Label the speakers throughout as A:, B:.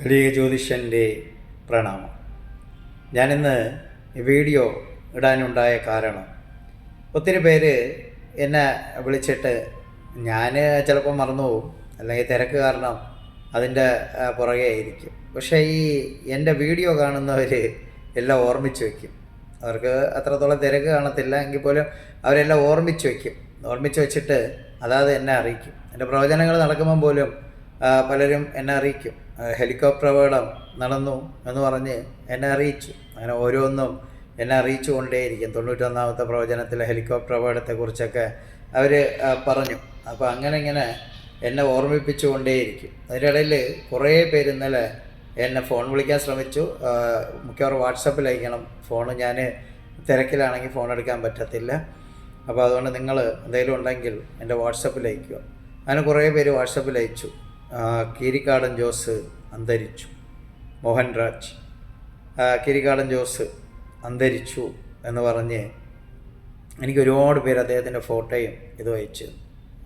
A: കലിക ജ്യോതിഷന്റെ പ്രണാമം. ഞാനിന്ന് വീഡിയോ ഇടാനുണ്ടായ കാരണം ഒത്തിരി പേര് എന്നെ വിളിച്ചിട്ട് ഞാൻ ചിലപ്പോൾ മറന്നു പോകും അല്ലെങ്കിൽ തിരക്ക് കാരണം അതിന്റെ പുറകെ ആയിരിക്കും. പക്ഷേ ഈ എന്റെ വീഡിയോ കാണുന്നവർ എല്ലാം ഓർമ്മിച്ച് വയ്ക്കും. അവർക്ക് അത്രത്തോളം തിരക്ക് കാണത്തില്ല എങ്കിൽ പോലും അവരെല്ലാം ഓർമ്മിച്ച് വയ്ക്കും. ഓർമ്മിച്ച് വെച്ചിട്ട് അതാത് എന്നെ അറിയിക്കും. എന്റെ പ്രവചനങ്ങൾ നടക്കുമ്പം പോലും പലരും എന്നെ അറിയിക്കും. ഹെലികോപ്റ്റർ അപകടം നടന്നു എന്ന് പറഞ്ഞ് എന്നെ അറിയിച്ചു. അങ്ങനെ ഓരോന്നും എന്നെ അറിയിച്ചു കൊണ്ടേയിരിക്കും തൊണ്ണൂറ്റൊന്നാമത്തെ പ്രവചനത്തിലെ ഹെലികോപ്റ്റർ അപകടത്തെക്കുറിച്ചൊക്കെ അവർ പറഞ്ഞു. അപ്പോൾ അങ്ങനെ ഇങ്ങനെ എന്നെ ഓർമ്മിപ്പിച്ചു കൊണ്ടേയിരിക്കും അതിനിടയിൽ കുറേ പേര് ഇന്നലെ എന്നെ ഫോൺ വിളിക്കാൻ ശ്രമിച്ചു. മിക്കവാറും വാട്സപ്പിൽ അയക്കണം. ഫോൺ ഞാൻ തിരക്കിലാണെങ്കിൽ ഫോൺ എടുക്കാൻ പറ്റത്തില്ല. അപ്പോൾ അതുകൊണ്ട് നിങ്ങൾ എന്തെങ്കിലും ഉണ്ടെങ്കിൽ എന്റെ വാട്സപ്പിൽ അയക്കുക. അങ്ങനെ കുറേ പേര് വാട്സപ്പിൽ അയച്ചു. കീരിക്കാടൻ ജോസ് അന്തരിച്ചു. മോഹൻരാജ് കിരികാടൻ ജോസ് അന്തരിച്ചു എന്ന് പറഞ്ഞ് എനിക്ക് ഒരുപാട് പേര് അദ്ദേഹത്തിന്റെ ഫോട്ടോയും ഇത് അയച്ചു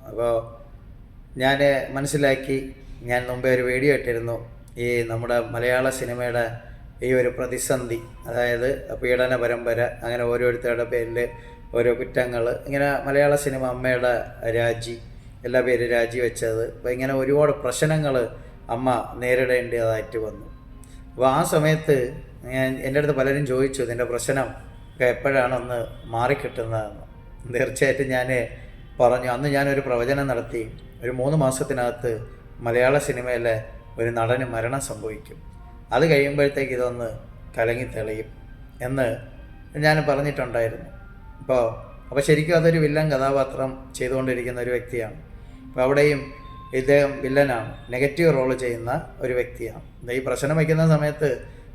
A: അപ്പോൾ ഞാൻ മനസ്സിലാക്കി ഞാൻ മുമ്പേ ഒരു വീഡിയോ ഇട്ടിരുന്നു ഈ നമ്മുടെ മലയാള സിനിമയുടെ ഈ ഒരു പ്രതിസന്ധി അതായത് പീഡന പരമ്പര അങ്ങനെ ഓരോരുത്തരുടെ പേരിൽ ഓരോ കുറ്റങ്ങൾ ഇങ്ങനെ മലയാള സിനിമ അമ്മയുടെ രാജി എല്ലാ പേര് രാജിവെച്ചത്. അപ്പോൾ ഇങ്ങനെ ഒരുപാട് പ്രശ്നങ്ങൾ അമ്മ നേരിടേണ്ടതായിട്ട് വന്നു. അപ്പോൾ ആ സമയത്ത് ഞാൻ എന്റെ അടുത്ത് പലരും ചോദിച്ചു ഇതിന്റെ പ്രശ്നം ഒക്കെ എപ്പോഴാണൊന്ന് മാറിക്കിട്ടുന്നതെന്ന്? തീർച്ചയായിട്ടും ഞാൻ പറഞ്ഞു അന്ന് ഞാനൊരു പ്രവചനം നടത്തി. ഒരു മൂന്ന് മാസത്തിനകത്ത് മലയാള സിനിമയിലെ ഒരു നടന് മരണം സംഭവിക്കും. അത് കഴിയുമ്പോഴത്തേക്ക് ഇതൊന്ന് കലങ്ങി തെളിയും. എന്ന് ഞാൻ പറഞ്ഞിട്ടുണ്ടായിരുന്നു. അപ്പോൾ അപ്പോൾ ശരിക്കും അതൊരു വില്ലൻ കഥാപാത്രം ചെയ്തുകൊണ്ടിരിക്കുന്ന ഒരു വ്യക്തിയാണ്. അപ്പോൾ അവിടെയും ഇദ്ദേഹം വില്ലനാണ്. നെഗറ്റീവ് റോൾ ചെയ്യുന്ന ഒരു വ്യക്തിയാണ്. ഈ പ്രശ്നം വയ്ക്കുന്ന സമയത്ത്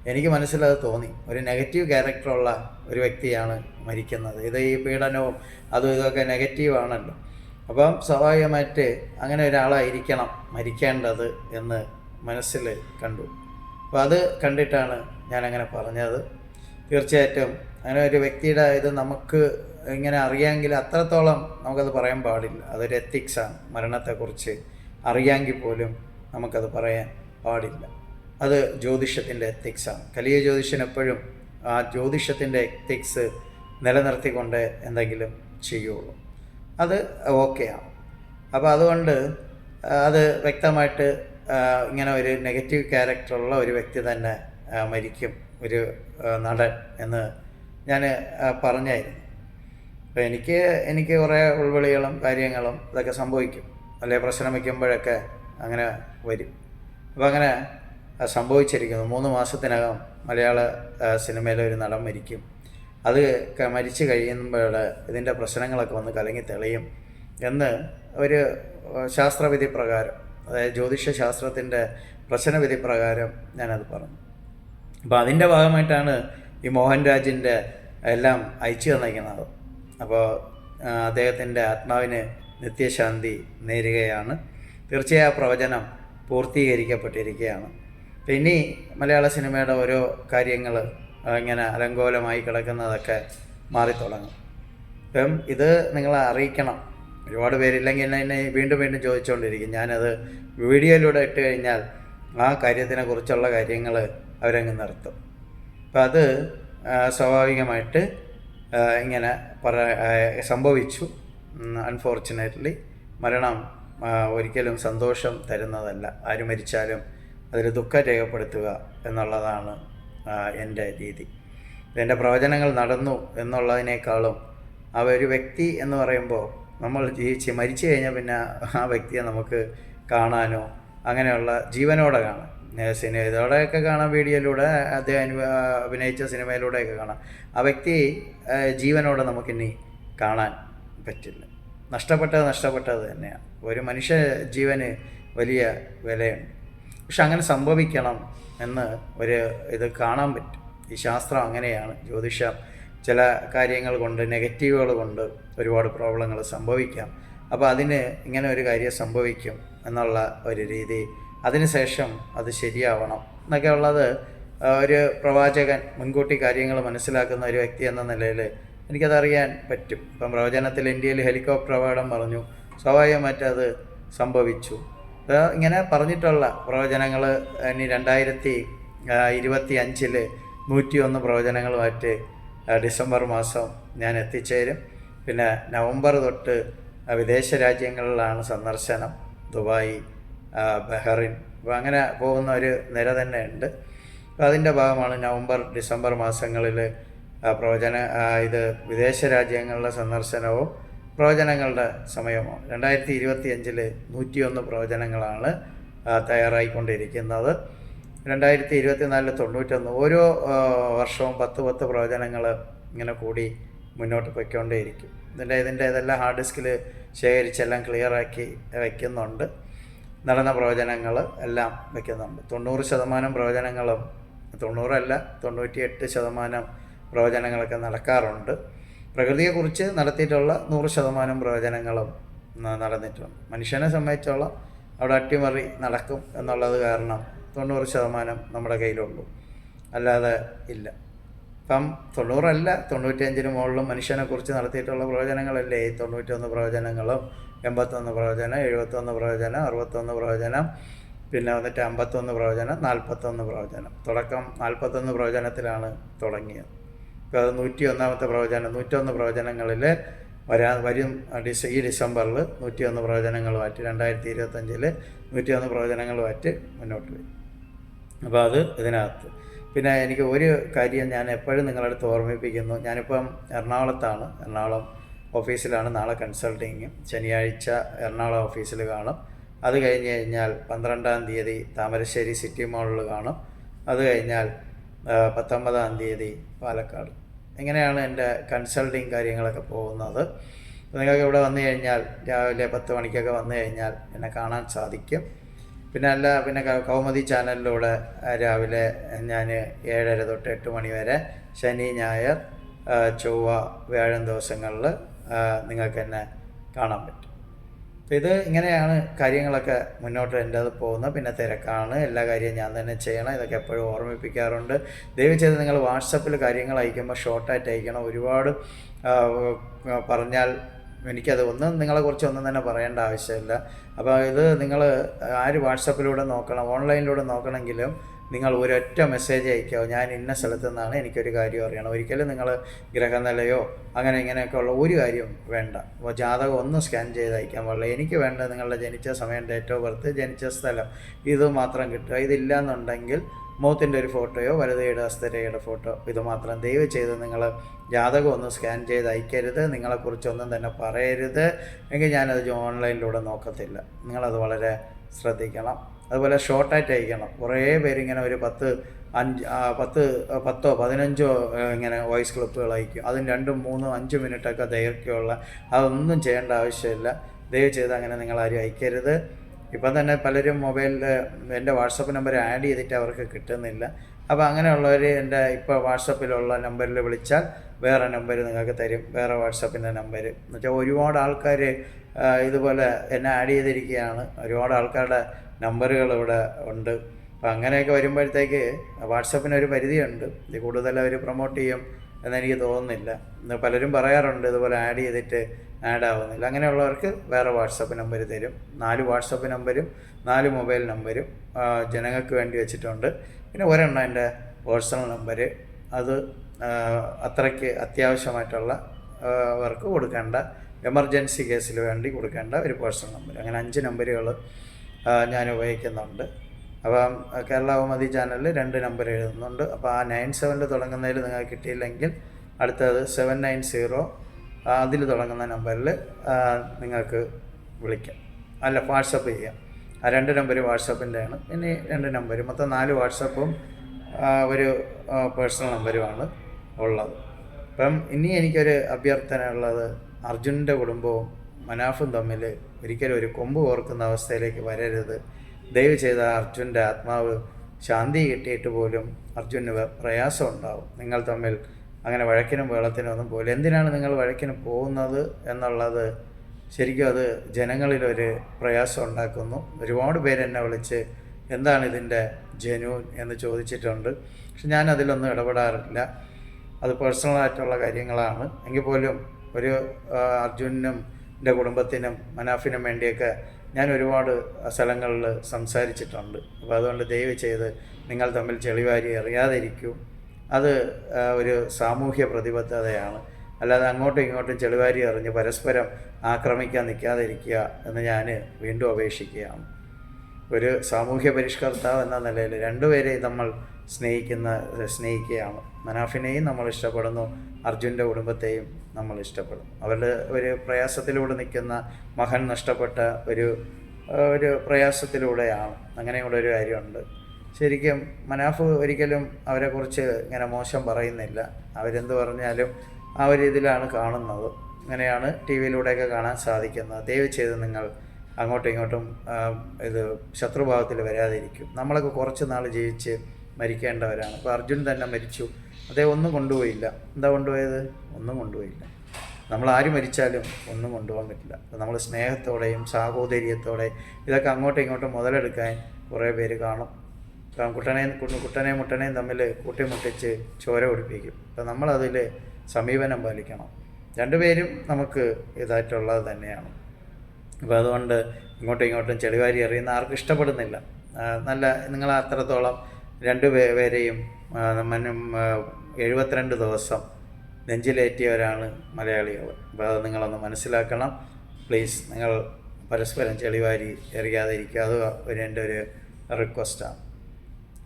A: എനിക്ക് മനസ്സിലത് തോന്നി. ഒരു നെഗറ്റീവ് ക്യാരക്ടറുള്ള ഒരു വ്യക്തിയാണ് മരിക്കുന്നത്. ഇത് ഈ പീഡനവും അതും ഇതൊക്കെ നെഗറ്റീവാണല്ലോ അപ്പം സ്വാഭാവികമായിട്ട് അങ്ങനെ ഒരാളായിരിക്കണം മരിക്കേണ്ടത് എന്ന് മനസ്സിൽ കണ്ടു. അപ്പോൾ അത് കണ്ടിട്ടാണ് ഞാനങ്ങനെ പറഞ്ഞത്. തീർച്ചയായിട്ടും അങ്ങനെ ഒരു വ്യക്തിയുടെ ഇത് നമുക്ക് ഇങ്ങനെ അറിയാമെങ്കിൽ അത്രത്തോളം നമുക്കത് പറയാൻ പാടില്ല. അതൊരു എത്തിക്സാണ് മരണത്തെക്കുറിച്ച് അറിയാമെങ്കിൽ പോലും നമുക്കത് പറയാൻ പാടില്ല. അത് ജ്യോതിഷത്തിന്റെ എത്തിക്സാണ് കലിയ ജ്യോതിഷൻ എപ്പോഴും ആ ജ്യോതിഷത്തിന്റെ എത്തിക്സ് നിലനിർത്തിക്കൊണ്ട് എന്തെങ്കിലും ചെയ്യുള്ളൂ. അത് ഓക്കെയാണ് അപ്പോൾ അതുകൊണ്ട് അത് വ്യക്തമായിട്ട് ഇങ്ങനെ ഒരു നെഗറ്റീവ് ക്യാരക്ടറുള്ള ഒരു വ്യക്തി തന്നെ മരിക്കും. ഒരു നടൻ എന്ന് ഞാൻ പറഞ്ഞായിരുന്നു. അപ്പോൾ എനിക്ക് എനിക്ക് കുറേ ഉൾവിളികളും കാര്യങ്ങളും ഇതൊക്കെ സംഭവിക്കും. അല്ലെ പ്രശ്നം വയ്ക്കുമ്പോഴൊക്കെ അങ്ങനെ വരും. അപ്പോൾ അങ്ങനെ സംഭവിച്ചിരിക്കുന്നു. മൂന്ന് മാസത്തിനകം മലയാള സിനിമയിലെ ഒരു നടൻ മരിക്കും. അത് മരിച്ചു കഴിയുമ്പോൾ ഇതിന്റെ പ്രശ്നങ്ങളൊക്കെ വന്ന് കലങ്ങി തെളിയും എന്ന് ഒരു ശാസ്ത്രവിധി പ്രകാരം അതായത് ജ്യോതിഷ ശാസ്ത്രത്തിന്റെ പ്രശ്നവിധി പ്രകാരം ഞാനത് പറഞ്ഞു. അപ്പോൾ അതിന്റെ ഭാഗമായിട്ടാണ് ഈ മോഹൻരാജിന്റെ എല്ലാം അയച്ചു തന്നിരിക്കുന്നത്. അപ്പോൾ അദ്ദേഹത്തിന്റെ ആത്മാവിന് നിത്യശാന്തി നേരുകയാണ്. തീർച്ചയായും ആ പ്രവചനം പൂർത്തീകരിക്കപ്പെട്ടിരിക്കുകയാണ്. പിന്നെ മലയാള സിനിമയുടെ ഓരോ കാര്യങ്ങൾ ഇങ്ങനെ അലങ്കോലമായി കിടക്കുന്നതൊക്കെ മാറിത്തുടങ്ങും. അപ്പം ഇത് നിങ്ങളെ അറിയിക്കണം. ഒരുപാട് പേരില്ലെങ്കിൽ എന്നെ വീണ്ടും വീണ്ടും ചോദിച്ചുകൊണ്ടിരിക്കും. ഞാനത് വീഡിയോയിലൂടെ ഇട്ട് കഴിഞ്ഞാൽ ആ കാര്യത്തിനെ കുറിച്ചുള്ള കാര്യങ്ങൾ അവരങ്ങ് നിർത്തും. അപ്പം അത് സ്വാഭാവികമായിട്ട് ഇങ്ങനെ പറ സംഭവിച്ചു. അൺഫോർച്ചുനേറ്റ്ലി മരണം ഒരിക്കലും സന്തോഷം തരുന്നതല്ല. ആര് മരിച്ചാലും അതിൽ ദുഃഖം രേഖപ്പെടുത്തുക എന്നുള്ളതാണ് എന്റെ രീതി. എന്റെ പ്രവചനങ്ങൾ നടന്നു എന്നുള്ളതിനേക്കാളും ആ ഒരു വ്യക്തി എന്ന് പറയുമ്പോൾ നമ്മൾ ജീവിച്ച് മരിച്ചു കഴിഞ്ഞാൽ പിന്നെ ആ വ്യക്തിയെ നമുക്ക് കാണാനോ അങ്ങനെയുള്ള ജീവനോടെ കാണാം. ഏ, സിനിമ ഇതോടെയൊക്കെ കാണാം വീഡിയോയിലൂടെ അദ്ദേഹം അനു- അഭിനയിച്ച സിനിമയിലൂടെയൊക്കെ കാണാം. ആ വ്യക്തി ജീവനോടെ നമുക്കിനി കാണാൻ പറ്റില്ല. നഷ്ടപ്പെട്ടത് നഷ്ടപ്പെട്ടത് തന്നെയാണ്. ഒരു മനുഷ്യ ജീവന് വലിയ വിലയുണ്ട്. പക്ഷെ അങ്ങനെ സംഭവിക്കണം എന്ന് ഒരു ഇത് കാണാൻ പറ്റും. ഈ ശാസ്ത്രം അങ്ങനെയാണ്. ജ്യോതിഷം ചില കാര്യങ്ങൾ കൊണ്ട് നെഗറ്റീവുകൾ കൊണ്ട് ഒരുപാട് പ്രോബ്ലങ്ങൾ സംഭവിക്കാം. അപ്പോൾ അതിന് ഇങ്ങനെ ഒരു കാര്യം സംഭവിക്കും എന്നുള്ള ഒരു രീതി അതിനുശേഷം അത് ശരിയാവണം എന്നൊക്കെ ഉള്ളത് ഒരു പ്രവാചകൻ മുൻകൂട്ടി കാര്യങ്ങൾ മനസ്സിലാക്കുന്ന ഒരു വ്യക്തി എന്ന നിലയിൽ എനിക്കതറിയാൻ പറ്റും. ഇപ്പം പ്രവചനത്തിൽ ഇന്ത്യയിൽ ഹെലികോപ്റ്റർ അപകടം പറഞ്ഞു. സ്വാഭാവികമായിട്ട് അത് സംഭവിച്ചു. ഇങ്ങനെ പറഞ്ഞിട്ടുള്ള പ്രവചനങ്ങൾ ഇനി രണ്ടായിരത്തി ഇരുപത്തി അഞ്ചിൽ നൂറ്റിയൊന്ന് പ്രവചനങ്ങളുമായിട്ട് ഡിസംബർ മാസം ഞാൻ എത്തിച്ചേരും. പിന്നെ നവംബർ തൊട്ട് വിദേശ രാജ്യങ്ങളിലാണ് സന്ദർശനം. Dubai Bahrain. അപ്പോൾ അങ്ങനെ പോകുന്ന ഒരു നിര തന്നെ ഉണ്ട് അതിന്റെ ഭാഗമാണ് നവംബർ ഡിസംബർ മാസങ്ങളിൽ പ്രവചന ഇത് വിദേശ രാജ്യങ്ങളിലെ സന്ദർശനവും പ്രവചനങ്ങളുടെ സമയമാണ് രണ്ടായിരത്തി ഇരുപത്തി അഞ്ചിൽ നൂറ്റിയൊന്ന് പ്രവചനങ്ങളാണ് തയ്യാറായിക്കൊണ്ടിരിക്കുന്നത്. രണ്ടായിരത്തി ഇരുപത്തിനാലിൽ തൊണ്ണൂറ്റൊന്ന്. ഓരോ വർഷവും പത്ത് പത്ത് പ്രവചനങ്ങൾ ഇങ്ങനെ കൂടി മുന്നോട്ട് പൊയ്ക്കൊണ്ടേയിരിക്കും. ഇതിന്റെ ഇതിന്റെ ഇതെല്ലാം ഹാർഡ് ഡിസ്കിൽ ശേഖരിച്ചെല്ലാം ക്ലിയറാക്കി വയ്ക്കുന്നുണ്ട് നടന്ന പ്രവചനങ്ങൾ എല്ലാം വയ്ക്കുന്നുണ്ട് തൊണ്ണൂറ് ശതമാനം പ്രവചനങ്ങളും തൊണ്ണൂറല്ല തൊണ്ണൂറ്റിയെട്ട് ശതമാനം പ്രവചനങ്ങളൊക്കെ നടക്കാറുണ്ട്. പ്രകൃതിയെക്കുറിച്ച് നടത്തിയിട്ടുള്ള നൂറ് ശതമാനം പ്രവചനങ്ങളും നടന്നിട്ടുണ്ട്. മനുഷ്യനെ സംബന്ധിച്ചുള്ള അവിടെ അട്ടിമറി നടക്കും എന്നുള്ളത് കാരണം തൊണ്ണൂറ് ശതമാനം നമ്മുടെ കയ്യിലുള്ളൂ. അല്ലാതെ ഇല്ല. ഇപ്പം തൊണ്ണൂറല്ല തൊണ്ണൂറ്റിയഞ്ചിന് മുകളിലും മനുഷ്യനെക്കുറിച്ച് നടത്തിയിട്ടുള്ള പ്രവചനങ്ങളല്ലേ? ഈ തൊണ്ണൂറ്റൊന്ന് പ്രവചനങ്ങളും എൺപത്തൊന്ന് പ്രവചനം എഴുപത്തൊന്ന് പ്രവചനം അറുപത്തൊന്ന് പ്രവചനം പിന്നെ വന്നിട്ട് അമ്പത്തൊന്ന് പ്രവചനം നാൽപ്പത്തൊന്ന് പ്രവചനം. തുടക്കം നാൽപ്പത്തൊന്ന് പ്രവചനത്തിലാണ് തുടങ്ങിയത്. ഇപ്പോൾ അത് നൂറ്റി ഒന്നാമത്തെ പ്രവചനം നൂറ്റൊന്ന് പ്രവചനങ്ങളിൽ വരാ വരും ഡിസ ഈ ഡിസംബറിൽ നൂറ്റിയൊന്ന് പ്രവചനങ്ങളുമായിട്ട് രണ്ടായിരത്തി ഇരുപത്തഞ്ചിൽ നൂറ്റിയൊന്ന് പ്രവചനങ്ങളുമായിട്ട് മുന്നോട്ട് വരും. അപ്പോൾ അത് ഇതിനകത്ത്. പിന്നെ എനിക്ക് ഒരു കാര്യം ഞാൻ എപ്പോഴും നിങ്ങളുടെ അടുത്ത് ഓർമ്മിപ്പിക്കുന്നു. ഞാനിപ്പം എറണാകുളത്താണ്. എറണാകുളം ഓഫീസിലാണ് നാളെ കൺസൾട്ടിങ് ശനിയാഴ്ച എറണാകുളം ഓഫീസിൽ കാണും. അത് കഴിഞ്ഞ് കഴിഞ്ഞാൽ പന്ത്രണ്ടാം തീയതി താമരശ്ശേരി സിറ്റി മോളിൽ കാണും. അത് കഴിഞ്ഞാൽ പത്തൊമ്പതാം തീയതി പാലക്കാട്. ഇങ്ങനെയാണ് എന്റെ കൺസൾട്ടിങ് കാര്യങ്ങളൊക്കെ പോകുന്നത്. നിങ്ങൾക്ക് ഇവിടെ വന്നു കഴിഞ്ഞാൽ രാവിലെ പത്ത് മണിക്കൊക്കെ വന്നു കഴിഞ്ഞാൽ എന്നെ കാണാൻ സാധിക്കും. പിന്നെ അല്ല പിന്നെ കൗമുദി ചാനലിലൂടെ രാവിലെ ഞാൻ ഏഴര തൊട്ട് എട്ട് മണി വരെ ശനി ഞായർ ചൊവ്വ വ്യാഴം ദിവസങ്ങളിൽ നിങ്ങൾക്ക് എന്നെ കാണാൻ പറ്റും. അപ്പോൾ ഇത് ഇങ്ങനെയാണ് കാര്യങ്ങളൊക്കെ മുന്നോട്ട് എന്റെ അത് പോകുന്നത്. പിന്നെ തിരക്കാണ്. എല്ലാ കാര്യവും ഞാൻ തന്നെ ചെയ്യണം. ഇതൊക്കെ എപ്പോഴും ഓർമ്മിപ്പിക്കാറുണ്ട്. ദയവ് ചെയ്ത് നിങ്ങൾ വാട്സപ്പിൽ കാര്യങ്ങൾ അയക്കുമ്പോൾ ഷോർട്ടായിട്ട് അയക്കണം. ഒരുപാട് പറഞ്ഞാൽ എനിക്കത് ഒന്നും നിങ്ങളെക്കുറിച്ച് ഒന്നും തന്നെ പറയേണ്ട ആവശ്യമില്ല. അപ്പോൾ ഇത് നിങ്ങൾ ആര് വാട്സപ്പിലൂടെ നോക്കണം ഓൺലൈനിലൂടെ നോക്കണമെങ്കിലും നിങ്ങൾ ഒരൊറ്റ മെസ്സേജ് അയക്കാവോ? ഞാൻ ഇന്ന സ്ഥലത്തു നിന്നാണ് എനിക്കൊരു കാര്യം അറിയണം. ഒരിക്കലും നിങ്ങൾ ഗ്രഹനിലയോ അങ്ങനെ ഇങ്ങനെയൊക്കെ ഉള്ള ഒരു കാര്യം വേണ്ട. അപ്പോൾ ജാതകം ഒന്നും സ്കാൻ ചെയ്ത് അയക്കാൻ പാടില്ല. എനിക്ക് വേണ്ട നിങ്ങളുടെ ജനിച്ച സമയം ഡേറ്റ് ഓഫ് ബർത്ത് ജനിച്ച സ്ഥലം. ഇത് മാത്രം കിട്ടുക. ഇതില്ല എന്നുണ്ടെങ്കിൽ മുഖത്തിന്റെ ഒരു ഫോട്ടോയോ വലുതയുടെ അസ്ഥിരയുടെ ഫോട്ടോ ഇത് മാത്രം. ദയവ് ചെയ്ത് നിങ്ങൾ ജാതകം ഒന്ന് സ്കാൻ ചെയ്ത് അയക്കരുത്. നിങ്ങളെക്കുറിച്ചൊന്നും തന്നെ പറയരുത്. എങ്കിൽ ഞാനത് ഓൺലൈനിലൂടെ നോക്കത്തില്ല. നിങ്ങളത് വളരെ ശ്രദ്ധിക്കണം. അതുപോലെ ഷോർട്ടായിട്ട് അയക്കണം. കുറേ പേരിങ്ങനെ ഒരു പത്ത് അഞ്ച് പത്ത് പത്തോ പതിനഞ്ചോ ഇങ്ങനെ വോയിസ് ക്ലിപ്പുകൾ അയക്കും. അതും രണ്ടും മൂന്നും അഞ്ച് മിനിറ്റൊക്കെ ദൈർഘ്യമുള്ള അതൊന്നും ചെയ്യേണ്ട ആവശ്യമില്ല. ദയവ് ചെയ്ത് അങ്ങനെ നിങ്ങൾ ആരും അയക്കരുത്. ഇപ്പം തന്നെ പലരും മൊബൈലിൽ എന്റെ വാട്സപ്പ് നമ്പർ ആഡ് ചെയ്തിട്ട് അവർക്ക് കിട്ടുന്നില്ല. അപ്പോൾ അങ്ങനെയുള്ളവർ എന്റെ ഇപ്പോൾ വാട്സപ്പിലുള്ള നമ്പറിൽ വിളിച്ചാൽ വേറെ നമ്പർ നിങ്ങൾക്ക് തരും. വേറെ വാട്സപ്പിന്റെ നമ്പർ. എന്നുവെച്ചാൽ ഒരുപാട് ആൾക്കാർ ഇതുപോലെ എന്നെ ആഡ് ചെയ്തിരിക്കുകയാണ്. ഒരുപാട് ആൾക്കാരുടെ നമ്പറുകൾ ഇവിടെ ഉണ്ട്. അപ്പോൾ അങ്ങനെയൊക്കെ വരുമ്പോഴത്തേക്ക് വാട്സപ്പിന് ഒരു പരിധിയുണ്ട്. ഇത് കൂടുതൽ അവർ പ്രൊമോട്ട് ചെയ്യും എന്നെനിക്ക് തോന്നുന്നില്ല. പലരും പറയാറുണ്ട് ഇതുപോലെ ആഡ് ചെയ്തിട്ട് ആഡ് ആവുന്നില്ല. അങ്ങനെയുള്ളവർക്ക് വേറെ വാട്സപ്പ് നമ്പർ തരും. നാല് വാട്സപ്പ് നമ്പരും നാല് മൊബൈൽ നമ്പരും ജനങ്ങൾക്ക് വേണ്ടി വെച്ചിട്ടുണ്ട്. പിന്നെ ഒരെണ്ണം എന്റെ പേഴ്സണൽ നമ്പർ അത് അത്രയ്ക്ക് അത്യാവശ്യമായിട്ടുള്ള അവർക്ക് കൊടുക്കേണ്ട എമർജൻസി കേസിൽ വേണ്ടി കൊടുക്കേണ്ട ഒരു പേഴ്സണൽ നമ്പർ അങ്ങനെ അഞ്ച് നമ്പറുകൾ ഞാൻ ഉപയോഗിക്കുന്നുണ്ട്. അപ്പം കേരള കൗമുദി ചാനലിൽ രണ്ട് നമ്പർ എഴുതുന്നുണ്ട്. അപ്പോൾ ആ നയൻ സെവനിൽ തുടങ്ങുന്നതിൽ നിങ്ങൾക്ക് കിട്ടിയില്ലെങ്കിൽ അടുത്തത് സെവൻ നയൻ സീറോ അതിൽ തുടങ്ങുന്ന നമ്പറിൽ നിങ്ങൾക്ക് വിളിക്കാം. അല്ല വാട്സപ്പ് ചെയ്യാം. ആ രണ്ട് നമ്പർ വാട്സപ്പിന്റെയാണ്. ഈ രണ്ട് നമ്പർ മൊത്തം നാല് വാട്സപ്പും ഒരു പേഴ്സണൽ നമ്പരുമാണ് ഉള്ളത്. അപ്പം ഇനി എനിക്കൊരു അഭ്യർത്ഥന ഉള്ളത് അർജുനന്റെ കുടുംബവും മനാഫും തമ്മിൽ ഒരിക്കലും ഒരു കൊമ്പ് കോർക്കുന്ന അവസ്ഥയിലേക്ക് വരരുത്. ദയവ് ചെയ്ത അർജുന്റെ ആത്മാവ് ശാന്തി കിട്ടിയിട്ട് പോലും അർജുന് പ്രയാസം ഉണ്ടാവും നിങ്ങൾ തമ്മിൽ അങ്ങനെ വഴക്കിനും വെള്ളത്തിനും ഒന്നും പോലും എന്തിനാണ് നിങ്ങൾ വഴക്കിന് പോകുന്നത് എന്നുള്ളത് ശരിക്കും അത് ജനങ്ങളിലൊരു പ്രയാസം ഉണ്ടാക്കുന്നു. ഒരുപാട് പേര് എന്നെ വിളിച്ച് എന്താണ് ഇതിന്റെ ജനുവൻ എന്ന് ചോദിച്ചിട്ടുണ്ട്. പക്ഷെ ഞാൻ അതിലൊന്നും ഇടപെടാറില്ല. അത് പേഴ്സണലായിട്ടുള്ള കാര്യങ്ങളാണ്. എങ്കിൽ പോലും ഒരു അർജുനും എന്റെ കുടുംബത്തിനും മനാഫിനും വേണ്ടിയൊക്കെ ഞാൻ ഒരുപാട് സ്ഥലങ്ങളിൽ സംസാരിച്ചിട്ടുണ്ട്. അപ്പോൾ അതുകൊണ്ട് ദയവ് ചെയ്ത് നിങ്ങൾ തമ്മിൽ ചെളിവാരി എറിയാതിരിക്കൂ. അത് ഒരു സാമൂഹ്യ പ്രതിബദ്ധതയാണ്. അല്ലാതെ അങ്ങോട്ടും ഇങ്ങോട്ടും ചെളിവാരി എറിഞ്ഞ് പരസ്പരം ആക്രമിക്കാൻ നിൽക്കാതിരിക്കുക എന്ന് ഞാൻ വീണ്ടും അപേക്ഷിക്കുകയാണ്. ഒരു സാമൂഹ്യ പരിഷ്കർത്താവ് എന്ന നിലയിൽ രണ്ടുപേരെയും നമ്മൾ സ്നേഹിക്കുന്ന സ്നേഹിക്കുകയാണ്. മനാഫിനെയും നമ്മൾ ഇഷ്ടപ്പെടുന്നു. അർജുന്റെ കുടുംബത്തെയും നമ്മൾ ഇഷ്ടപ്പെടുന്നു. അവരുടെ ഒരു പ്രയാസത്തിലൂടെ നിൽക്കുന്ന മകൻ നഷ്ടപ്പെട്ട ഒരു ഒരു പ്രയാസത്തിലൂടെയാണ്. അങ്ങനെയുള്ള ഒരു കാര്യമുണ്ട്. ശരിക്കും മനാഫ് ഒരിക്കലും അവരെക്കുറിച്ച് ഇങ്ങനെ മോശം പറയുന്നില്ല. അവരെന്ത് പറഞ്ഞാലും ആ ഒരു ഇതിലാണ് കാണുന്നത്. അങ്ങനെയാണ് ടി വിയിലൂടെയൊക്കെ കാണാൻ സാധിക്കുന്നത്. ദയവ് ചെയ്ത് നിങ്ങൾ അങ്ങോട്ടും ഇങ്ങോട്ടും ഇത് ശത്രുഭാവത്തിൽ വരാതിരിക്കും. നമ്മളൊക്കെ കുറച്ച് നാൾ ജീവിച്ച് മരിക്കേണ്ടവരാണ്. അപ്പോൾ അർജുൻ തന്നെ മരിച്ചു. അദ്ദേഹം ഒന്നും കൊണ്ടുപോയില്ല. എന്താ കൊണ്ടുപോയത്? ഒന്നും കൊണ്ടുപോയില്ല. നമ്മൾ ആര് മരിച്ചാലും ഒന്നും കൊണ്ടുപോകാൻ പറ്റില്ല. അപ്പോൾ നമ്മൾ സ്നേഹത്തോടെയും സാഹോദര്യത്തോടെ ഇതൊക്കെ അങ്ങോട്ടും ഇങ്ങോട്ടും മുതലെടുക്കാൻ കുറേ പേര് കാണും. ഇപ്പം കുട്ടനെ കുട്ടനെയും മുട്ടനെയും തമ്മിൽ കൂട്ടിമുട്ടിച്ച് ചോര ഒടിപ്പിക്കും അപ്പം നമ്മളതിൽ സമീപനം പാലിക്കണം. രണ്ടുപേരും നമുക്ക് ഇതായിട്ടുള്ളത് തന്നെയാണ്. അപ്പോൾ അതുകൊണ്ട് ഇങ്ങോട്ടും ഇങ്ങോട്ടും ചെളിവാരി അറിയുന്ന ആർക്കും ഇഷ്ടപ്പെടുന്നില്ല. നല്ല നിങ്ങൾ അത്രത്തോളം രണ്ട് പേരെയും എഴുപത്തിരണ്ട് ദിവസം നെഞ്ചിലേറ്റിയവരാണ് മലയാളികൾ. അപ്പോൾ അത് നിങ്ങളൊന്ന് മനസ്സിലാക്കണം. പ്ലീസ് നിങ്ങൾ പരസ്പരം ചെളിവാരി എറിയാതെ ഇരിക്കുക അത് ഒരു എന്റെ ഒരു റിക്വസ്റ്റാണ്.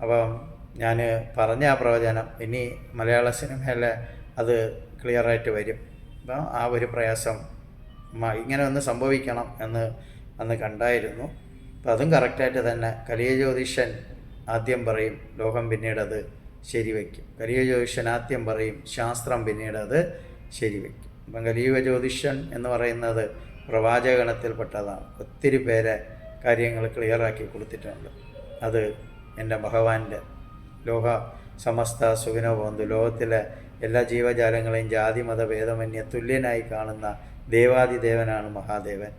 A: അപ്പം ഞാൻ പറഞ്ഞ ആ പ്രവചനം ഇനി മലയാള സിനിമയിൽ അത് ക്ലിയറായിട്ട് വരും. അപ്പം ആ ഒരു പ്രയാസം ഇങ്ങനെ ഒന്ന് സംഭവിക്കണം എന്ന് അന്ന് കണ്ടായിരുന്നു. അപ്പം അതും കറക്റ്റായിട്ട് തന്നെ കലിയ ജ്യോതിഷൻ ആദ്യം പറയും ലോകം പിന്നീട് അത് ശരിവയ്ക്കും കലിയ ജ്യോതിഷൻ ആദ്യം പറയും ശാസ്ത്രം പിന്നീട് അത് ശരിവയ്ക്കും അപ്പം കലിയുഗ ജ്യോതിഷൻ എന്ന് പറയുന്നത് പ്രവാചകഗണത്തിൽപ്പെട്ടതാണ്. ഒത്തിരി പേരെ കാര്യങ്ങൾ ക്ലിയറാക്കി കൊടുത്തിട്ടുണ്ട്. അത് എന്റെ ഭഗവാന്റെ ലോക സമസ്ത സുഖിനോ ബന്ധു ലോകത്തിലെ എല്ലാ ജീവജാലങ്ങളെയും ജാതി മത ഭേദമന്യ തുല്യനായി കാണുന്ന ദേവാദിദേവനാണ് മഹാദേവൻ.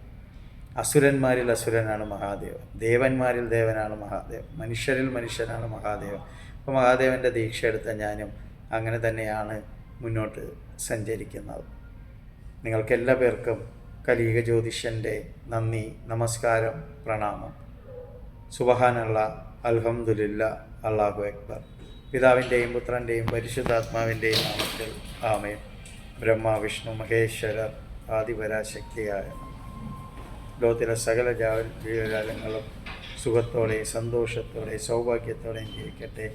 A: അസുരന്മാരിൽ അസുരനാണ് മഹാദേവൻ. ദേവന്മാരിൽ ദേവനാണ് മഹാദേവൻ. മനുഷ്യരിൽ മനുഷ്യനാണ് മഹാദേവൻ. അപ്പോൾ മഹാദേവന്റെ ദീക്ഷ എടുത്ത ഞാനും അങ്ങനെ തന്നെയാണ് മുന്നോട്ട് സഞ്ചരിക്കുന്നത്. നിങ്ങൾക്ക് എല്ലാ പേർക്കും കലീക ജ്യോതിഷന്റെ നന്ദി നമസ്കാരം പ്രണാമം. സുബഹാനുള്ള അൽഹംദുലില്ല അള്ളാഹു അക്ബർ. പിതാവിന്റെയും പുത്രന്റെയും പരിശുദ്ധാത്മാവിന്റെയും നാമത്തിൽ ആമയും ബ്രഹ്മ വിഷ്ണു മഹേശ്വരർ ആദിപരാശക്തിയായ ലോകത്തിലെ സകല ജാ- ജീവജാലങ്ങളും സുഖത്തോടെ സന്തോഷത്തോടെ സൗഭാഗ്യത്തോടെയും ജീവിക്കട്ടെ.